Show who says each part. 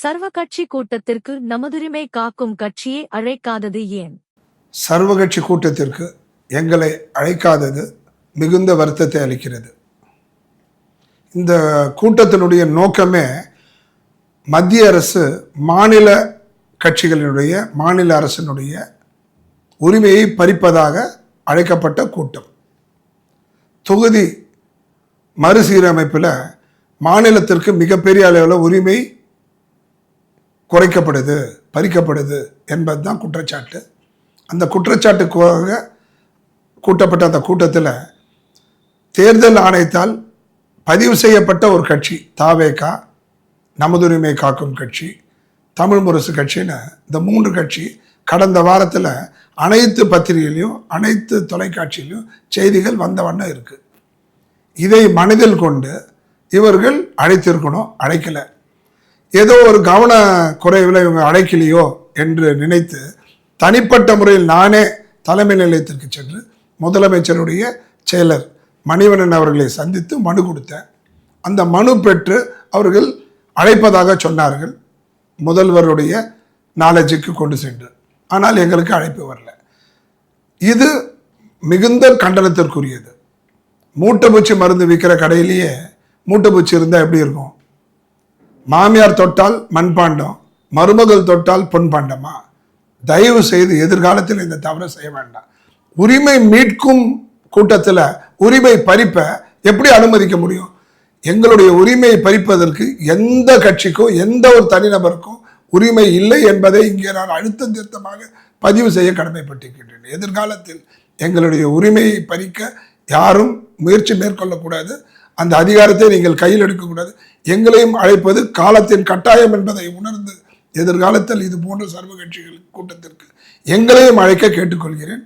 Speaker 1: சர்வ கட்சி கூட்டத்திற்கு நமதுரிமை காக்கும் கட்சியை அழைக்காதது ஏன்?
Speaker 2: சர்வகட்சி கூட்டத்திற்கு எங்களை அழைக்காதது மிகுந்த வருத்தத்தை அளிக்கிறது. இந்த கூட்டத்தினுடைய நோக்கமே மத்திய அரசு மாநில கட்சிகளினுடைய மாநில அரசினுடைய உரிமையை பறிப்பதாக அழைக்கப்பட்ட கூட்டம். தொகுதி மறுசீரமைப்பில் மாநிலத்திற்கு மிகப்பெரிய அளவில் உரிமை குறைக்கப்படுது பறிக்கப்படுது என்பது தான் குற்றச்சாட்டு. அந்த குற்றச்சாட்டுக்காக கூட்டப்பட்ட அந்த கூட்டத்தில் தேர்தல் ஆணையத்தால் பதிவு செய்யப்பட்ட ஒரு கட்சி தாவேகா நமதுரிமை காக்கும் கட்சி தமிழ் முரசு கட்சின்னு இந்த மூன்று கட்சி கடந்த வாரத்தில் அனைத்து பத்திரிகையிலையும் அனைத்து தொலைக்காட்சியிலையும் செய்திகள் வந்த வண்ணம் இருக்குது இதை மனதில் கொண்டு இவர்கள் அழைத்திருக்கணும் அழைக்கலை. ஏதோ ஒரு கவன குறைவில் இவங்க அழைக்கலையோ என்று நினைத்து தனிப்பட்ட முறையில் நானே தலைமை நிலையத்திற்கு சென்று முதலமைச்சருடைய செயலர் மணிவண்ணன் அவர்களை சந்தித்து மனு கொடுத்தேன். அந்த மனு பெற்று அவர்கள் அழைப்பதாக சொன்னார்கள். முதல்வருடைய நாலேஜுக்கு கொண்டு சென்று. ஆனால் எங்களுக்கு அழைப்பு வரல. இது மிகுந்த கண்டனத்திற்குரியது. மூட்டைப்பூச்சி மருந்து விற்கிற கடையிலேயே மூட்டைப்பூச்சி இருந்தால் எப்படி இருக்கும்? மாமியார் தொட்டால் மண்பாண்டம் மருமகள் தொட்டால் பொன்பாண்டமா? தயவு செய்து எதிர்காலத்தில் இந்த தவறை செய்ய வேண்டாம். உரிமை மீட்கும் கூட்டத்தில் உரிமை பறிப்பை எப்படி அனுமதிக்க முடியும்? எங்களுடைய உரிமையை பறிப்பதற்கு எந்த கட்சிக்கும் எந்த ஒரு தனிநபருக்கும் உரிமை இல்லை என்பதை இங்கே நான் அழுத்தம் திருத்தமாக பதிவு செய்ய கடமைப்பட்டிருக்கின்றேன். எதிர்காலத்தில் எங்களுடைய உரிமையை பறிக்க யாரும் முயற்சி மேற்கொள்ளக்கூடாது. அந்த அதிகாரத்தை நீங்கள் கையில் எடுக்கக்கூடாது. எங்களையும் அழைப்பது காலத்தின் கட்டாயம் என்பதை உணர்ந்து எதிர்காலத்தில் இது போன்ற சர்வ கட்சிகள் கூட்டத்திற்கு எங்களையும் அழைக்க கேட்டுக்கொள்கிறேன்.